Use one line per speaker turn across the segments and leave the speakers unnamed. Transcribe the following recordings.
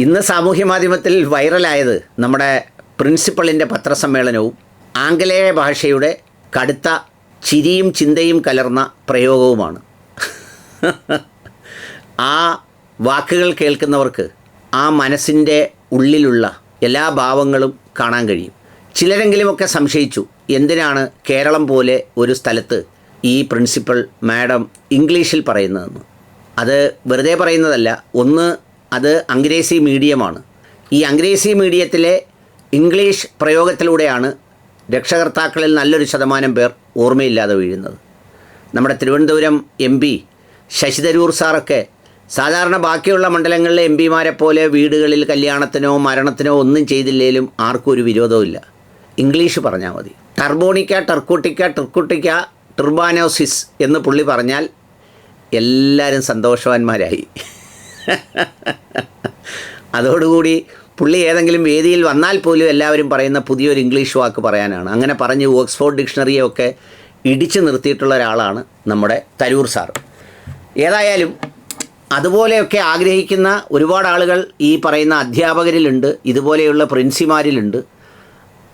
ഇന്ന് സാമൂഹ്യ മാധ്യമത്തിൽ വൈറലായത് നമ്മുടെ പ്രിൻസിപ്പളിന്റെ പത്രസമ്മേളനവും ആംഗലേയ ഭാഷയുടെ കടുത്ത ചിരിയും ചിന്തയും കലർന്ന പ്രയോഗവുമാണ്. ആ വാക്കുകൾ കേൾക്കുന്നവർക്ക് ആ മനസ്സിന്റെ ഉള്ളിലുള്ള എല്ലാ ഭാവങ്ങളും കാണാൻ കഴിയും. ചിലരെങ്കിലുമൊക്കെ സംശയിച്ചു എന്തിനാണ് കേരളം പോലെ ഒരു സ്ഥലത്ത് ഈ പ്രിൻസിപ്പൾ മാഡം ഇംഗ്ലീഷിൽ പറയുന്നതെന്ന്. അത് വെറുതെ പറയുന്നതല്ല ഒന്ന് അത് അംഗ്രേസി മീഡിയമാണ്. ഈ അംഗ്രേസി മീഡിയത്തിലെ ഇംഗ്ലീഷ് പ്രയോഗത്തിലൂടെയാണ് രക്ഷകർത്താക്കളിൽ നല്ലൊരു ശതമാനം പേർ ഓർമ്മയില്ലാതെ വീഴുന്നത്. നമ്മുടെ തിരുവനന്തപുരം എം പി ശശി തരൂർ സാറൊക്കെ സാധാരണ ബാക്കിയുള്ള മണ്ഡലങ്ങളിലെ എം പിമാരെ പോലെ വീടുകളിൽ കല്യാണത്തിനോ മരണത്തിനോ ഒന്നും ചെയ്തില്ലേലും ആർക്കും ഒരു വിരോധവുമില്ല ഇംഗ്ലീഷ് പറഞ്ഞാൽ മതി. ടർബോണിക്ക ടർക്കൂട്ടിക്ക ടർക്കുട്ടിക്ക ടുർബാനോസിസ് എന്ന് പുള്ളി പറഞ്ഞാൽ എല്ലാവരും സന്തോഷവാന്മാരായി. അതോടുകൂടി പുള്ളി ഏതെങ്കിലും വേദിയിൽ വന്നാൽ പോലും എല്ലാവരും പറയുന്ന പുതിയൊരു ഇംഗ്ലീഷ് വാക്ക് പറയാനാണ്. അങ്ങനെ പറഞ്ഞ് ഓക്സ്ഫോർഡ് ഡിക്ഷണറിയൊക്കെ ഇടിച്ചു നിർത്തിയിട്ടുള്ള ഒരാളാണ് നമ്മുടെ തരൂർ സാർ. ഏതായാലും അതുപോലെയൊക്കെ ആഗ്രഹിക്കുന്ന ഒരുപാട് ആളുകൾ ഈ പറയുന്ന അധ്യാപകരിലുണ്ട് ഇതുപോലെയുള്ള പ്രിൻസിമാരിലുണ്ട്.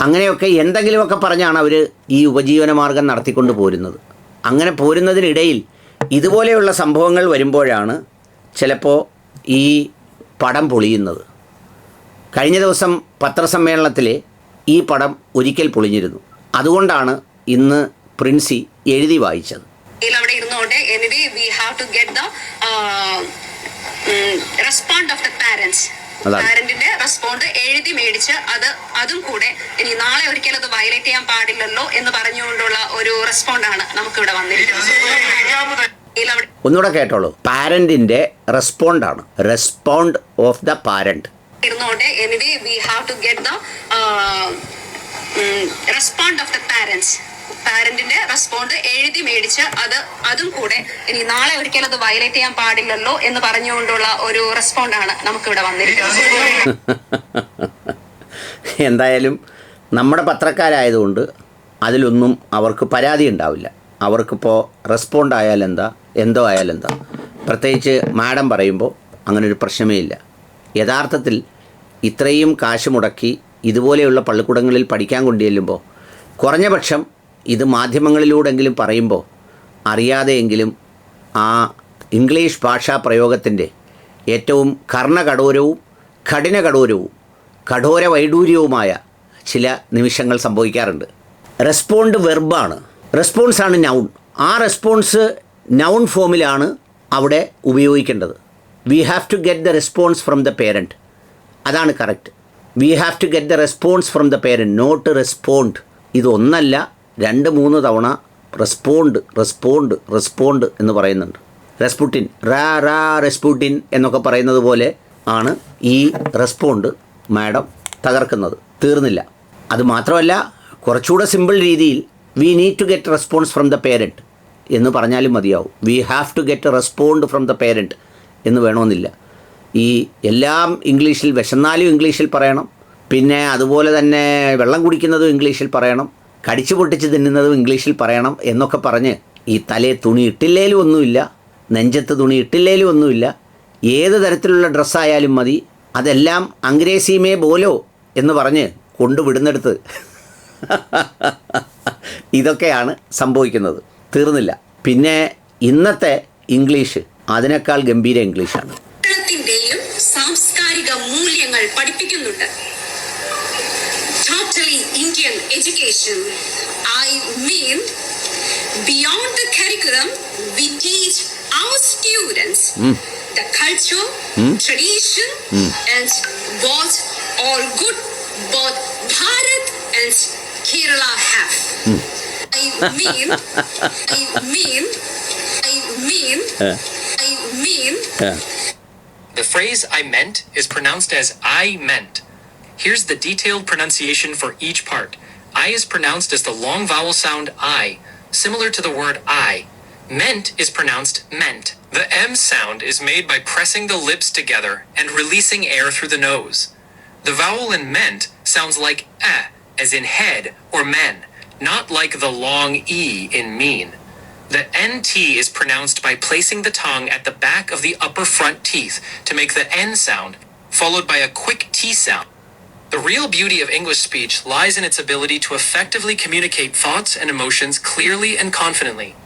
അങ്ങനെയൊക്കെ എന്തെങ്കിലുമൊക്കെ പറഞ്ഞാണ് അവർ ഈ ഉപജീവന മാർഗം നടത്തിക്കൊണ്ട് പോരുന്നത്. അങ്ങനെ പോരുന്നതിനിടയിൽ ഇതുപോലെയുള്ള സംഭവങ്ങൾ വരുമ്പോഴാണ് ചിലപ്പോൾ ഈ പടം പൊളിയുന്നത്. കഴിഞ്ഞ ദിവസം പത്രസമ്മേളനത്തിൽ ഈ പടം ഒരിക്കൽ പൊളിഞ്ഞിരുന്നു. അതുകൊണ്ടാണ് ഇന്ന് പ്രിൻസി എഴുതി വായിച്ചത്.
ഇതിൽ അവിടെ ഇരുന്നുകൊണ്ട് anyway we have to get the respond of the parents പാരന്റിന്റെ respond എഴുതി മേടിച്ച് അത് അതും കൂടെ ഇനി നാളെ ഒരിക്കലും അത് വയലേറ്റ് ചെയ്യാൻ പാടില്ലല്ലോ എന്ന് പറഞ്ഞുകൊണ്ടുള്ള ഒരു റെസ്പോണ്ടാണ് നമുക്കിവിടെ വന്നിരിക്കുന്നത്.
ഒന്നുകൂടെ കേട്ടോളൂ. പാരന്റിന്റെ റെസ്പോണ്ട് ആണ്. റെസ്പോണ്ട് ഓഫ് ദ പാരന്റ്
ഇരുന്നുകൊണ്ട് anyway we have to get the respond of the parents പാരന്റിന്റെ respond എഴുതി മേടിച്ച് അത് അതും കൂടെ ഇനി നാളെ ഒരിക്കലും അത് വയലേറ്റ് ചെയ്യാൻ പാടില്ലല്ലോ എന്ന് പറഞ്ഞുകൊണ്ടുള്ള ഒരു റെസ്പോണ്ടാണ് നമുക്ക് ഇവിടെ വന്നിരിക്കുന്നത്.
എന്തായാലും നമ്മുടെ പത്രക്കാരായതുകൊണ്ട് അതിലൊന്നും അവർക്ക് പരാതി ഉണ്ടാവില്ല. അവർക്കിപ്പോൾ റെസ്പോണ്ട് ആയാൽ എന്താ എന്താ പ്രത്യേകിച്ച് മാഡം പറയുമ്പോൾ അങ്ങനെ ഒരു പ്രശ്നമേ ഇല്ല. യഥാർത്ഥത്തിൽ ഇത്രയും കാശ് മുടക്കി ഇതുപോലെയുള്ള പള്ളിക്കൂടങ്ങളിൽ പഠിക്കാൻ കൊണ്ടുചെല്ലുമ്പോൾ കുറഞ്ഞ പക്ഷം ഇത് മാധ്യമങ്ങളിലൂടെങ്കിലും പറയുമ്പോൾ അറിയാതെയെങ്കിലും ആ ഇംഗ്ലീഷ് ഭാഷാ പ്രയോഗത്തിന്റെ ഏറ്റവും കർണകഠോരവും കഠിനകഠോരവും കഠോര വൈഡൂര്യവുമായ ചില നിമിഷങ്ങൾ സംഭവിക്കാറുണ്ട്. റെസ്പോണ്ട് വെർബാണ് റെസ്പോൺസ് ആണ് നൗൺ ആ റെസ്പോൺസ് നൗൺ ഫോമിലാണ് അവിടെ ഉപയോഗിക്കേണ്ടത്. We have to get the response from the parent അതാണ് correct we have to get the response from the parent not respond ഇതൊന്നല്ല രണ്ട് മൂന്ന് തവണ റെസ്പോണ്ട് റെസ്പോണ്ട് റെസ്പോണ്ട് എന്ന് പറയുന്നുണ്ട്. റെസ്പുട്ടിൻ റാ റാ റെസ്പുട്ടിൻ എന്നൊക്കെ പറയുന്നത് പോലെ ആണ് ഈ റെസ്പോണ്ട് മാഡം തകർക്കുന്നത്. തീർന്നില്ല. അത് മാത്രമല്ല കുറച്ചുകൂടെ സിമ്പിൾ രീതിയിൽ we need to get response from the parent എന്ന് പറഞ്ഞാലും മതിയാവും. We have to get respond from the parent എന്ന് വേണമെന്നില്ല. ഈ എല്ലാം ഇംഗ്ലീഷിൽ വിശന്നാലും ഇംഗ്ലീഷിൽ പറയണം. പിന്നെ അതുപോലെ തന്നെ വെള്ളം കുടിക്കുന്നതും ഇംഗ്ലീഷിൽ പറയണം. കടിച്ചു പൊട്ടിച്ച് തിന്നുന്നതും ഇംഗ്ലീഷിൽ പറയണം എന്നൊക്കെ പറഞ്ഞ് ഈ തലേ തുണി ഇട്ടില്ലേലും ഒന്നുമില്ല. നെഞ്ചത്ത് തുണി ഇട്ടില്ലേലും ഒന്നുമില്ല. ഏത് തരത്തിലുള്ള ഡ്രസ്സായാലും മതി. അതെല്ലാം അംഗ്രേസീമേ ബോലോ എന്ന് പറഞ്ഞ് കൊണ്ടുവിടുന്നിടത്ത്. ഇതൊക്കെയാണ് സംഭവിക്കുന്നത്. തീർന്നില്ല. പിന്നെ ഇന്നത്തെ ഇംഗ്ലീഷ് അതിനേക്കാൾ ഗംഭീര ഇംഗ്ലീഷാണ്.
സാംസ്കാരിക മൂല്യങ്ങൾ പഠിപ്പിക്കുന്നുണ്ട്. Indian education I mean beyond the curriculum we teach our students the culture, tradition, and what all good both mean, I mean, I mean, I mean.
The phrase I meant is pronounced as I meant. Here's the detailed pronunciation for each part. I is pronounced as the long vowel sound I, similar to the word I. Meant is pronounced meant. The M sound is made by pressing the lips together and releasing air through the nose. The vowel in meant sounds like eh, as in head or men, not like the long E in mean. The NT is pronounced by placing the tongue at the back of the upper front teeth to make the N sound. followed by a quick T sound. The real beauty of English speech lies in its ability to effectively communicate thoughts and emotions clearly and confidently.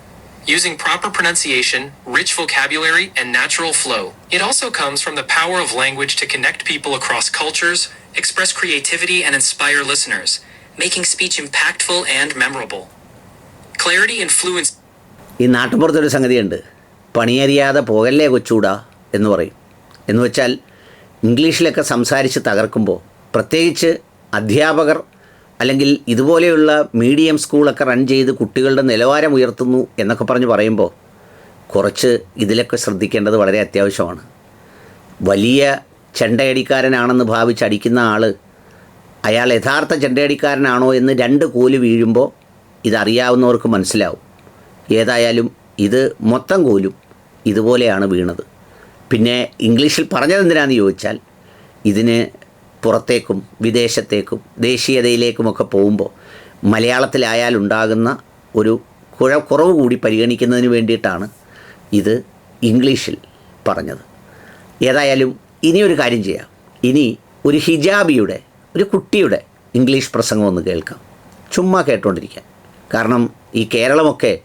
Using proper pronunciation, rich vocabulary, and natural flow. It also comes from the power of language to connect people across cultures, express creativity, and inspire listeners, making speech impactful and memorable. Clarity and fluency.
ഈ നാട്ടുപുറത്തൊരു സംഗതിയുണ്ട് പണിയറിയാതെ പോകല്ലേ കൊച്ചൂടാ എന്ന് പറയും എന്ന് വെച്ചാൽ ഇംഗ്ലീഷിലൊക്കെ സംസാരിച്ച് തകർക്കുമ്പോൾ പ്രത്യേകിച്ച് അധ്യാപകർ അല്ലെങ്കിൽ ഇതുപോലെയുള്ള മീഡിയം സ്കൂളൊക്കെ റൺ ചെയ്ത് കുട്ടികളുടെ നിലവാരം ഉയർത്തുന്നു എന്നൊക്കെ പറഞ്ഞ് പറയുമ്പോൾ കുറച്ച് ഇതിലൊക്കെ ശ്രദ്ധിക്കേണ്ടത് വളരെ അത്യാവശ്യമാണ് വലിയ ചെണ്ടയടിക്കാരനാണെന്ന് ഭാവിച്ച് അടിക്കുന്ന ആൾ അയാൾ യഥാർത്ഥ ചെണ്ടയടിക്കാരനാണോ എന്ന് രണ്ട് കോൽ വീഴുമ്പോൾ ഇതറിയാവുന്നവർക്ക് മനസ്സിലാവും. ഏതായാലും ഇത് മൊത്തം കോലും ഇതുപോലെയാണ് വീണത്. പിന്നെ ഇംഗ്ലീഷിൽ പറഞ്ഞതെന്തിനാണെന്ന് ചോദിച്ചാൽ ഇതിന് പുറത്തേക്കും വിദേശത്തേക്കും ദേശീയതയിലേക്കുമൊക്കെ പോകുമ്പോൾ മലയാളത്തിലായാലുണ്ടാകുന്ന ഒരു കുഴ കുറവ് കൂടി പരിഗണിക്കുന്നതിന് വേണ്ടിയിട്ടാണ് ഇത് ഇംഗ്ലീഷിൽ പറഞ്ഞത്. ഏതായാലും ഇനിയൊരു കാര്യം ചെയ്യാം. ഇനി ഒരു ഹിജാബിയുടെ ഒരു കുട്ടിയുടെ ഇംഗ്ലീഷ് പ്രസംഗം ഒന്ന് കേൾക്കാം. ചുമ്മാ കേട്ടോണ്ടിരിക്കാൻ കാരണം ഈ കേരളമൊക്കെ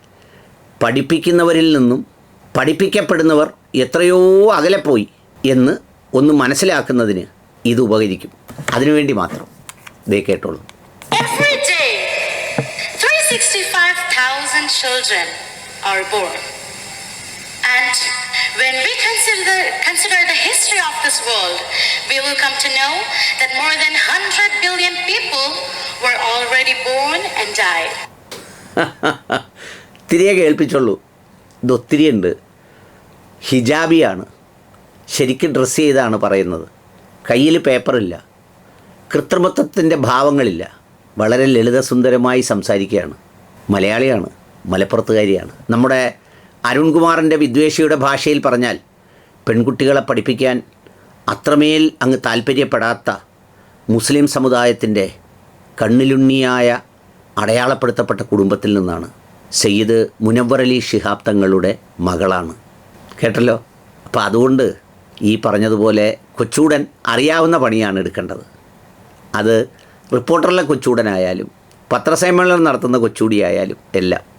പഠിപ്പിക്കുന്നവരിൽ നിന്നും പഠിപ്പിക്കപ്പെടുന്നവർ എത്രയോ അകലെ പോയി എന്ന് ഒന്ന് മനസ്സിലാക്കുന്നതിന് ഇത് ഉപകരിക്കും. അതിനുവേണ്ടി മാത്രം ദേ കേട്ടോളൂ.
Every day, 365,000 children are born. When we consider, consider the history of this world, we will come to know that more than 100 billion people were already born and died.
തിരികെ കേൾപ്പിച്ചുള്ളൂ. ഇതൊത്തിരിയുണ്ട് ഹിജാബിയാണ്. ശരിക്കും ഡ്രസ്സ് ചെയ്താണ് പറയുന്നത്. കയ്യിൽ പേപ്പറില്ല. കൃത്രിമത്വത്തിന്റെ ഭാവങ്ങളില്ല. വളരെ ലളിതസുന്ദരമായി സംസാരിക്കുകയാണ്. മലയാളിയാണ്. മലപ്പുറത്തുകാരിയാണ്. നമ്മുടെ അരുൺകുമാറിന്റെ വിദ്വേഷിയുടെ ഭാഷയിൽ പറഞ്ഞാൽ പെൺകുട്ടികളെ പഠിപ്പിക്കാൻ അത്രമേൽ അങ്ങ് താല്പര്യപ്പെടാത്ത മുസ്ലിം സമുദായത്തിന്റെ കണ്ണിലുണ്ണിയായ അടയാളപ്പെടുത്തപ്പെട്ട കുടുംബത്തിൽ നിന്നാണ് സയ്യിദ് മുനവർ അലി ഷിഹാബ് തങ്ങളുടെ മകളാണ്. കേട്ടല്ലോ? അപ്പോൾ അതുകൊണ്ട് ഈ പറഞ്ഞതുപോലെ കൊച്ചൂടൻ അറിയാവുന്ന പണിയാണ് എടുക്കേണ്ടത്. അത് റിപ്പോർട്ടറിലെ കൊച്ചൂടനായാലും പത്രസമ്മേളനം നടത്തുന്ന കൊച്ചൂടിയായാലും എല്ലാം